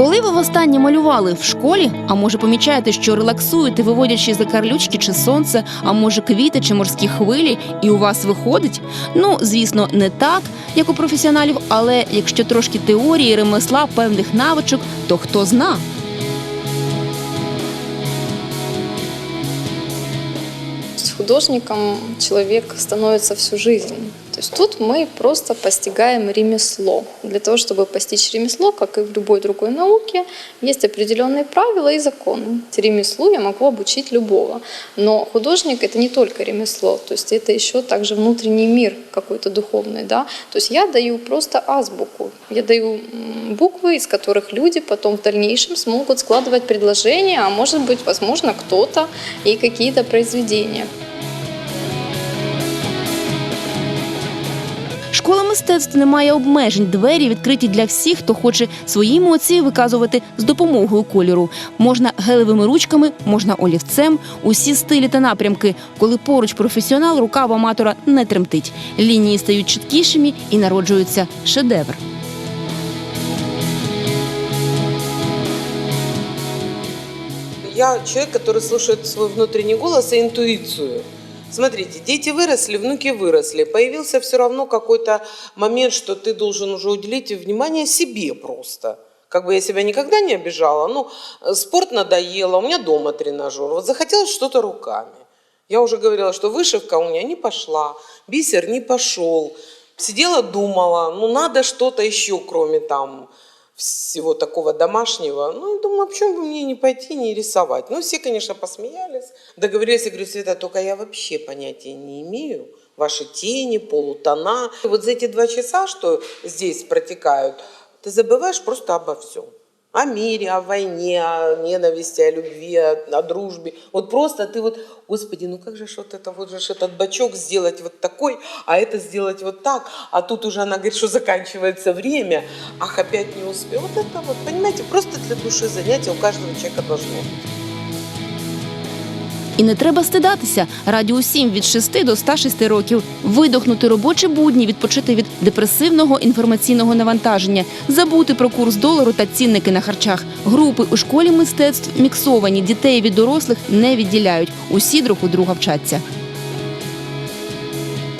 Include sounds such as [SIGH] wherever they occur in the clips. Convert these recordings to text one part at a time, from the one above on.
Коли ви востаннє малювали в школі, а може помічаєте, що релаксуєте, виводячи закарлючки чи сонце, а може квіти чи морські хвилі, і у вас виходить? Ну, звісно, не так, як у професіоналів, але якщо трошки теорії, ремесла, певних навичок, то хто зна. Есть Художником человек становится всю жизнь. То есть тут мы просто постигаем ремесло. Для того, чтобы постичь ремесло, как и в любой другой науке, есть определенные правила и законы. Ремеслу я могу обучить любого. Но художник – это не только ремесло, то есть это еще также внутренний мир какой-то духовный. Да? То есть я даю просто азбуку, я даю буквы, из которых люди потом в дальнейшем смогут складывать предложения, а может быть, возможно, кто-то и какие-то произведения. Мистецтв не має обмежень. Двері відкриті для всіх, хто хоче свої емоції виказувати з допомогою кольору. Можна гелевими ручками, можна олівцем, усі стилі та напрямки. Коли поруч професіонал, рука в аматора не тремтить. Лінії стають чіткішими і народжується шедевр. Я человек, который слушает свой внутренний голос и интуицию. Смотрите, дети выросли, внуки выросли. Появился все равно какой-то момент, что ты должен уже уделить внимание себе просто. Как бы я себя никогда не обижала. Ну, спорт надоело, у меня дома тренажер. Вот захотелось что-то руками. Я уже говорила, что вышивка у меня не пошла, бисер не пошел. Сидела, думала, ну надо что-то еще, кроме там всего такого домашнего. Ну, и думаю, а почему бы мне не пойти, не рисовать? Ну, все, конечно, посмеялись. Договорились, я говорю, Света, только я вообще понятия не имею. Ваши тени, полутона. Вот за эти два часа, что здесь протекают, ты забываешь просто обо всем. О мире, о войне, о ненависти, о любви, о, о дружбе. Вот просто ты вот, господи, ну как же вот это, вот же этот бачок сделать вот такой, а это сделать вот так. А тут уже она говорит, что заканчивается время. Ах, опять не успел. Вот это вот, понимаете, просто для души занятия у каждого человека должно быть. І не треба стидатися. Раді усім від 6 до 106 років. Видохнути робочі будні, відпочити від депресивного інформаційного навантаження, забути про курс долару та цінники на харчах. Групи у школі мистецтв міксовані, дітей від дорослих не відділяють. Усі друг у друга вчаться.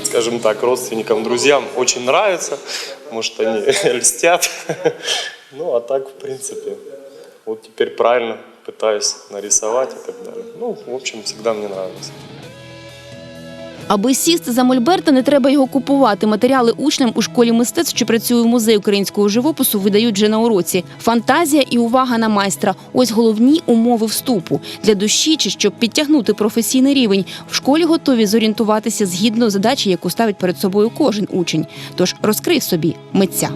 скажем так, родственникам, друзьям очень нравится, может, они [LAUGHS] льстят. [LAUGHS] Ну, а так, в принципе, вот теперь правильно пытаюсь нарисовать и так далее. Ну, в общем, всегда мне нравилось. Аби сісти за мольберта, не треба його купувати. Матеріали учням у школі мистецтв, що працює в музеї українського живопису, видають вже на уроці. Фантазія і увага на майстра ось головні умови вступу для душі, чи щоб підтягнути професійний рівень. В школі готові зорієнтуватися згідно задачі, яку ставить перед собою кожен учень. Тож розкрий собі митця.